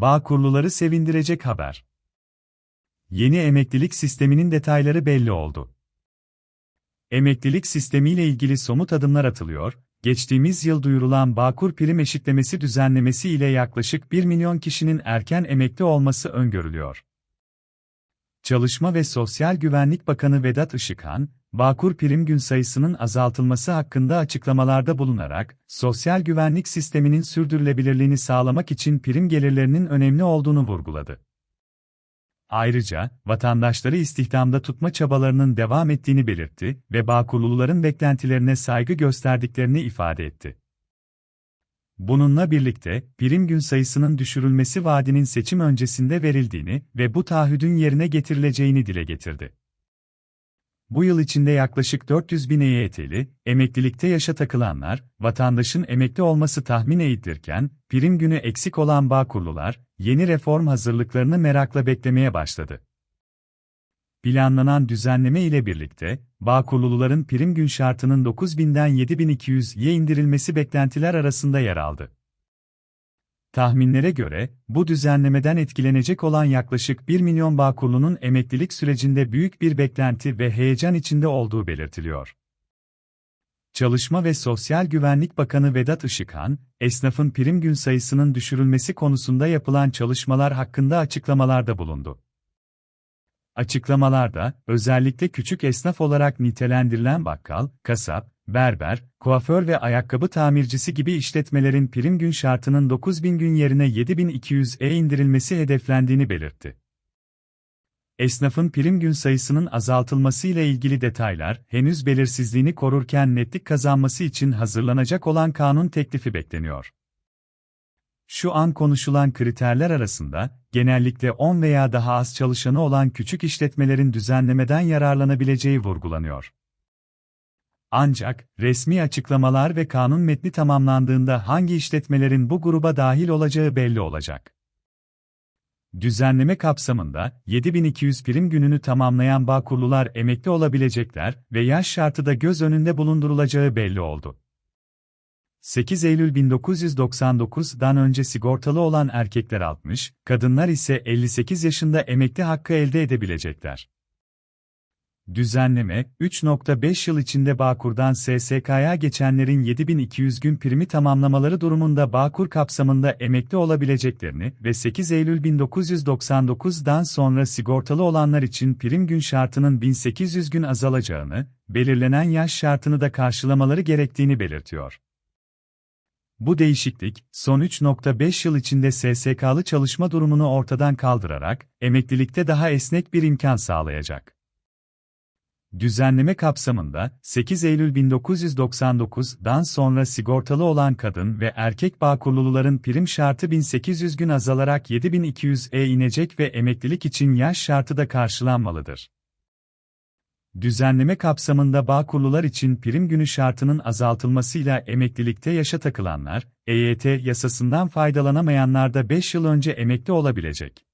Bağkurluları sevindirecek haber. Yeni emeklilik sisteminin detayları belli oldu. Emeklilik sistemiyle ilgili somut adımlar atılıyor, geçtiğimiz yıl duyurulan Bağkur prim eşitlemesi düzenlemesi ile yaklaşık 1 milyon kişinin erken emekli olması öngörülüyor. Çalışma ve Sosyal Güvenlik Bakanı Vedat Işıkhan, Bağkur prim gün sayısının azaltılması hakkında açıklamalarda bulunarak, sosyal güvenlik sisteminin sürdürülebilirliğini sağlamak için prim gelirlerinin önemli olduğunu vurguladı. Ayrıca, vatandaşları istihdamda tutma çabalarının devam ettiğini belirtti ve Bağkurluların beklentilerine saygı gösterdiklerini ifade etti. Bununla birlikte, prim gün sayısının düşürülmesi vaadinin seçim öncesinde verildiğini ve bu taahhüdün yerine getirileceğini dile getirdi. Bu yıl içinde yaklaşık 400 bin EYT'li, emeklilikte yaşa takılanlar, vatandaşın emekli olması tahmin edilirken, prim günü eksik olan Bağkurlular, yeni reform hazırlıklarını merakla beklemeye başladı. Planlanan düzenleme ile birlikte, Bağkurluluların prim gün şartının 9000'den 7200'ye indirilmesi beklentiler arasında yer aldı. Tahminlere göre, bu düzenlemeden etkilenecek olan yaklaşık 1 milyon Bağkurlu'nun emeklilik sürecinde büyük bir beklenti ve heyecan içinde olduğu belirtiliyor. Çalışma ve Sosyal Güvenlik Bakanı Vedat Işıkhan, esnafın prim gün sayısının düşürülmesi konusunda yapılan çalışmalar hakkında açıklamalarda bulundu. Açıklamalarda, özellikle küçük esnaf olarak nitelendirilen bakkal, kasap, berber, kuaför ve ayakkabı tamircisi gibi işletmelerin prim gün şartının 9000 gün yerine 7200'e indirilmesi hedeflendiğini belirtti. Esnafın prim gün sayısının azaltılması ile ilgili detaylar henüz belirsizliğini korurken netlik kazanması için hazırlanacak olan kanun teklifi bekleniyor. Şu an konuşulan kriterler arasında, genellikle 10 veya daha az çalışanı olan küçük işletmelerin düzenlemeden yararlanabileceği vurgulanıyor. Ancak, resmi açıklamalar ve kanun metni tamamlandığında hangi işletmelerin bu gruba dahil olacağı belli olacak. Düzenleme kapsamında, 7200 prim gününü tamamlayan Bağkurlular emekli olabilecekler ve yaş şartı da göz önünde bulundurulacağı belli oldu. 8 Eylül 1999'dan önce sigortalı olan erkekler 60, kadınlar ise 58 yaşında emekli hakkı elde edebilecekler. Düzenleme, 3.5 yıl içinde Bağkur'dan SSK'ya geçenlerin 7200 gün primi tamamlamaları durumunda Bağkur kapsamında emekli olabileceklerini ve 8 Eylül 1999'dan sonra sigortalı olanlar için prim gün şartının 1800 gün azalacağını, belirlenen yaş şartını da karşılamaları gerektiğini belirtiyor. Bu değişiklik, son 3.5 yıl içinde SSK'lı çalışma durumunu ortadan kaldırarak, emeklilikte daha esnek bir imkan sağlayacak. Düzenleme kapsamında 8 Eylül 1999'dan sonra sigortalı olan kadın ve erkek bağkurluluların prim şartı 1800 gün azalarak 7200'e inecek ve emeklilik için yaş şartı da karşılanmalıdır. Düzenleme kapsamında Bağkurlular için prim günü şartının azaltılmasıyla emeklilikte yaşa takılanlar, EYT yasasından faydalanamayanlar da 5 yıl önce emekli olabilecek.